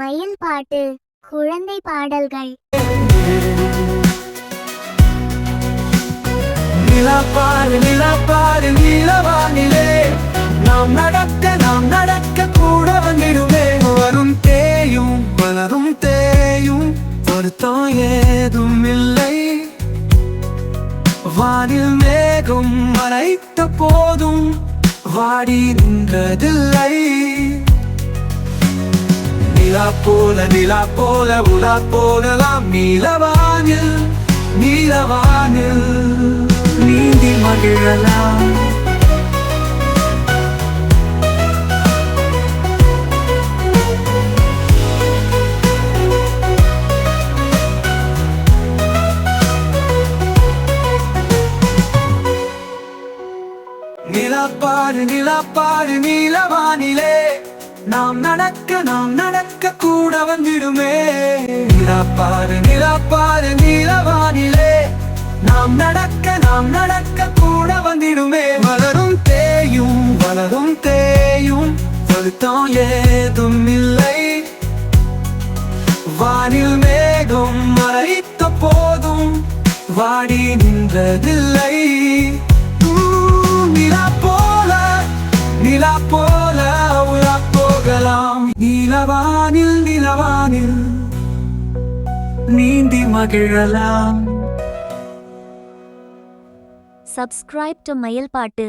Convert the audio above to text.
மயில் பாட்டு குழந்தை பாடல்கள். நிலப்பாடு நிலப்பாடு நீலவானிலே. நாம் நடக்க நாம் நடக்க கூட வந்திடுமே. வரும் தேயும் வளரும் தேயும் வருத்தம் ஏதும் இல்லை. வானில் மேகம் மறைத்த போதும் வாடி நின்றதில்லை. போல நிலா போல உலா போலலாம் நீலவானில் நீலவானில் நீந்தி மகிழலாம். நிலப்பாடு நிலப்பாடு நீலவானிலே. நாம் நடக்க நாம் நடக்க கூட வந்திடுமே. நிலப்பாடு நிலப்பாடு நிலவானிலே நாம் நடக்க நாம் நடக்க கூட வந்திடுமே. வளரும் தேயும் வளரும் தேயும். வருத்தம் ஏதும் இல்லை. வானில் மேகம் மறைத்த போதும். வாடி நின்றதில்லை. போகலாம் நிலவானில் நிலவானில் நீந்தி மகிழலாம். Subscribe to மயில்பாட்டு